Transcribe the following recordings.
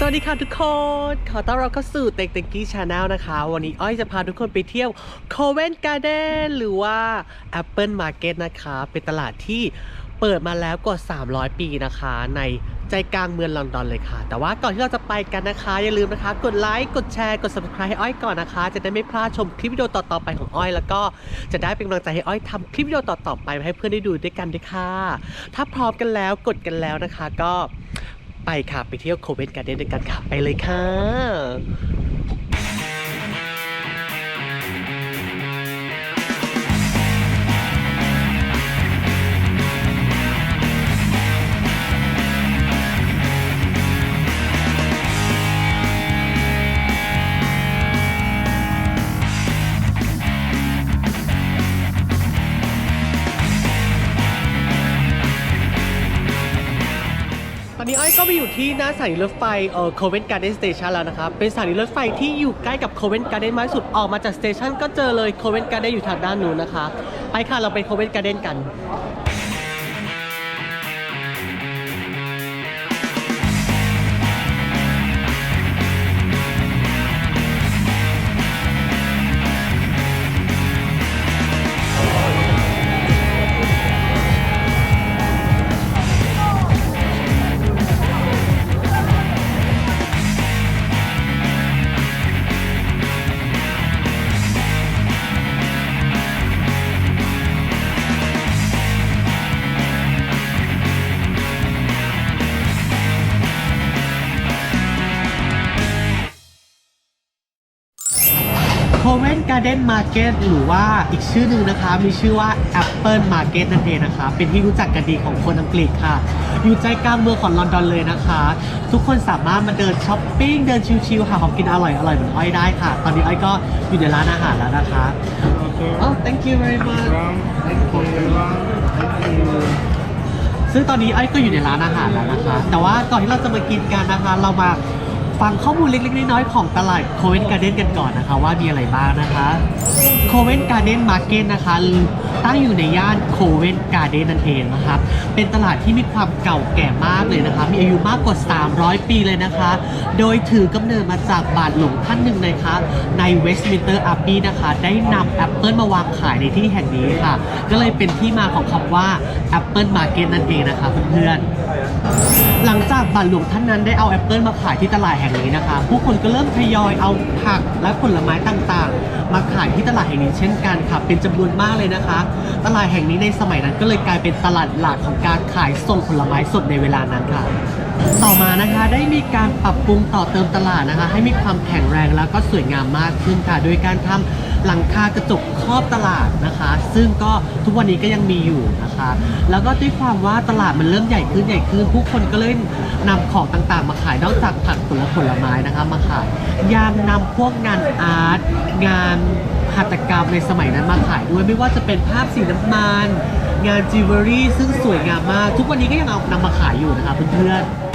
สวัสดีค่ะทุกคน ขอต้อนรับเข้าสู่เต็กเต็กกี้ชาแนลนะคะ วันนี้อ้อยจะพาทุกคนไปเที่ยวโคเวนการ์เดนหรือว่า Apple Market นะคะ เป็นตลาดที่เปิดมาแล้วกว่า 300 ปีนะคะ ในใจกลางเมืองลอนดอนเลยค่ะ แต่ว่าก่อนที่เราจะไปกันนะคะ อย่าลืมนะคะ กดไลค์กดแชร์กด subscribe ให้อ้อยก่อนนะคะ จะได้ไม่พลาดชมคลิปวิดีโอต่อๆไปของอ้อย แล้วก็จะได้เป็นกำลังใจให้อ้อยทำคลิปวิดีโอต่อๆไปให้เพื่อนได้ดูด้วยกันด้วยค่ะถ้าพร้อมกันแล้วกดกันแล้วนะคะ ก็ ไปค่ะ ไปเที่ยวโคเวนการ์เดนด้วยกันค่ะ ไปเลยค่ะ อนนี้อ้อยก็ไปอยู่ที่หน้าสถานีรถไฟเอ่อโคเวนการ์เดนสเตชันแล้วนะครับ เป็นสถานีรถไฟที่อยู่ใกล้กับโคเวนการ์เดนมากสุด ออกมาจากสเตชันก็เจอเลยโคเวนการ์เดนอยู่ทางด้านนู้นนะคะ ไปค่ะ เราไปโคเวนการ์เดนกัน เวนการ์เดนมาร์เก็ตหรือว่าอีกชื่อหนึ่งนะคะ มีชื่อว่า Apple Market นั่นเองนะคะ เป็นที่รู้จักกันดีของคนอังกฤษค่ะ อยู่ใจกลางเมืองของลอนดอนเลยนะคะ ทุกคนสามารถมาเดินช้อปปิ้ง เดินชิลๆหาของกินอร่อยๆเหมือนอ้อยได้ค่ะ ตอนนี้อ้อยก็อยู่ในร้านอาหารแล้วนะคะ Oh thank you very much Thank you. ซึ่งตอนนี้ไอ้ก็อยู่ในร้านอาหารแล้วนะคะ แต่ว่าก่อนที่เราจะมากินกันนะคะ เรามา ฟังข้อมูลเล็กๆ น้อยๆ ของตลาดโคเวนการ์เดนกันก่อนนะคะ ว่ามีอะไรบ้างนะคะโคเวนการ์เดนมาร์เก็ตนะคะ ตั้งอยู่ในย่านโคเวนการ์เดนนั่นเองนะครับ เป็นตลาดที่มีความเก่าแก่มากเลยนะคะ มีอายุมากกว่า 300 ปีเลยนะคะ โดยถือกำเนิดมาจากบาทหลวงท่านหนึ่งนะคะในเวสต์มินเตอร์อา b บีนะคะ ได้นำแอปเปิลมาวางขายในที่แห่งนี้ค่ะ ก็เลยเป็นที่มาของคำว่า Apple Market นั่นเองนะคะเพื่อนๆ หลังจากบาทหลวงท่านนั้นได้เอาแอปเปิลมาขายที่ตลาดแห่งนี้นะคะ ผู้คนก็เริ่มทยอยเอาผักและผลไม้ต่างๆ มาขายที่ตลาดแห่งนี้เช่นกันค่ะ เป็นจำนวนมากเลยนะคะตลาดแห่งนี้ในสมัยนั้นก็เลยกลายเป็นตลาดหลักของการขายส่งผลไม้สดในเวลานั้นค่ะ ต่อมานะคะได้มีการปรับปรุงต่อเติมตลาดนะคะ ให้มีความแข็งแรงแล้วก็สวยงามมากขึ้นค่ะ โดยการทำหลังคากระจกครอบตลาดนะคะ ซึ่งก็ทุกวันนี้ก็ยังมีอยู่นะคะ แล้วก็ด้วยความว่าตลาดมันเริ่มใหญ่ขึ้นใหญ่ขึ้น ผู้คนก็เลยนำของต่างๆ มาขายนอกจากผักผลผลไม้นะคะมาขายยังนำพวกงานอาร์ตงาน หัตถกรรมในสมัยนั้นมาขายด้วย ไม่ว่าจะเป็นภาพสีน้ำมัน งานจิวเวลรี่ซึ่งสวยงามมาก ทุกวันนี้ก็ยังเอานำมาขายอยู่นะคะเพื่อนๆ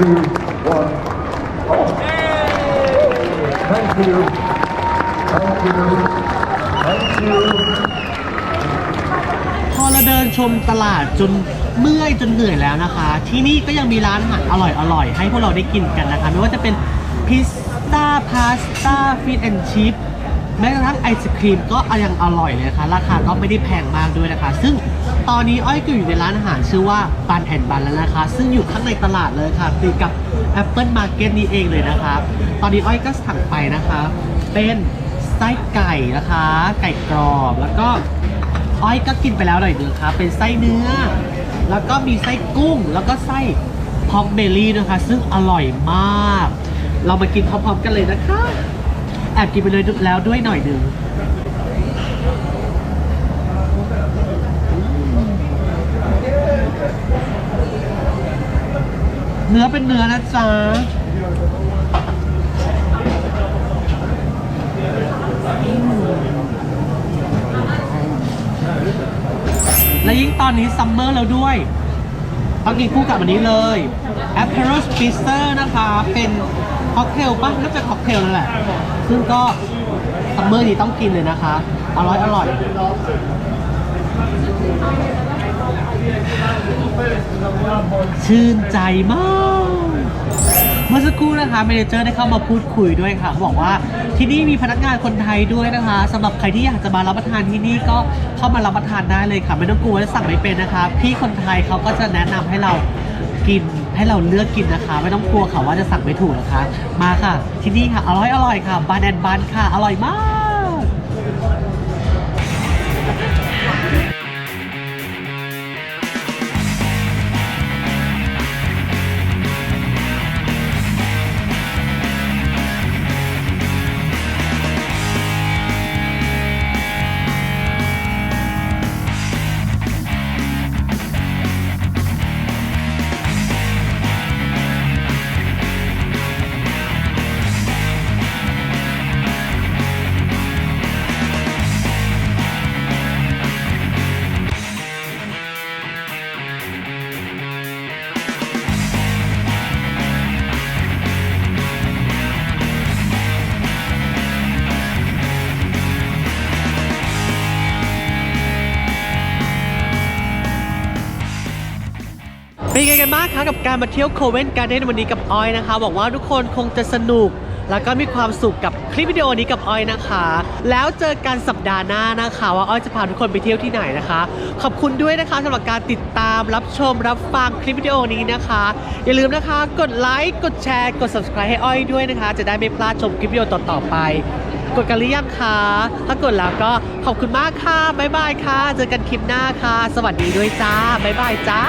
two, one. Thank you. Thank you. Thank you. พอเราเดินชมตลาดจนเมื่อยจนเหนื่อยแล้วนะคะ ที่นี่ก็ยังมีร้านอาหารอร่อยๆให้พวกเราได้กินกันนะคะ ไม่ว่าจะเป็นพิซซ่าพาสต้าฟิชแอนด์ชิพ แม้กระทั่งไอศครีมก็ยังอร่อยเลยนะคะราคาก็ไม่ได้แพงมากด้วยนะคะ ซึ่งตอนนี้อ้อยก็อยู่ในร้านอาหารชื่อว่าบันแอนบันแล้วนะคะ ซึ่งอยู่ข้างในตลาดเลยค่ะติดกับ Apple Market นี้เองเลยนะคะ ตอนนี้อ้อยก็สั่งไปนะคะ เป็นไส้ไก่นะคะ ไก่กรอบแล้วก็อ้อยก็กินไปแล้วหน่อยนึงครับเป็นไส้เนื้อ แล้วก็มีไส้กุ้ง แล้วก็ไส้พอกเบลลี่นะคะ ซึ่งอร่อยมาก เรามากินพร้อมๆกันเลยนะคะ อบกินไปเลยแล้วด้วยหน่อยหนึ่งเนื้อเป็นเนื้อนะจ๊ะและยิ่งตอนนี้ซัมเมอร์แล้วด้วยต้องกินคู่กับอันนี้เลย a p e r o s p i z z e r นะคะ เป็นค็อกเทลป่ะน่าจะค็อกเทลนั่นแหละ ซึ่งก็ซัมเมอร์นี้ต้องกินเลยนะคะ อร่อยอร่อยชื่นใจมาก เมื่อสักครู่นะคะเมนเจอร์ได้เข้ามาพูดคุยด้วยค่ะเขาบอกว่าที่นี่มีพนักงานคนไทยด้วยนะคะสำหรับใครที่อยากจะมารับประทานที่นี่ก็เข้ามารับประทานได้เลยค่ะ ไม่ต้องกลัวว่าสั่งไม่เป็นนะคะ พี่คนไทยเขาก็จะแนะนำให้เรากิน ให้เราเลือกกินนะคะ ไม่ต้องกลัวค่ะว่าจะสั่งไม่ถูกนะคะ มาค่ะ ที่นี่ค่ะอร่อยอร่อยค่ะบานแอนบานค่ะ อร่อยมาก เป็นไงกันบ้างคะกับการมาเที่ยวโคเวนการ์เด้นวันนี้กับออยนะคะบอกว่าทุกคนคงจะสนุก แล้วก็มีความสุขกับคลิปวิดีโอนี้กับออยนะคะ แล้วเจอกันสัปดาห์หน้านะคะ ว่าออยจะพาทุกคนไปเที่ยวที่ไหนนะคะ ขอบคุณด้วยนะคะสำหรับการติดตามรับชมรับฟังคลิปวิดีโอนี้นะคะ อย่าลืมนะคะ กดไลค์กดแชร์กด subscribe ให้ออยด้วยนะคะ จะได้ไม่พลาดชมคลิปวิดีโอต่อๆไป กดกันหรือยังคะถ้ากดแล้วก็ขอบคุณมากค่ะบ๊ายบายค่ะ เจอกันคลิปหน้าค่ะ สวัสดีด้วยจ้าบ๊ายบายจ้า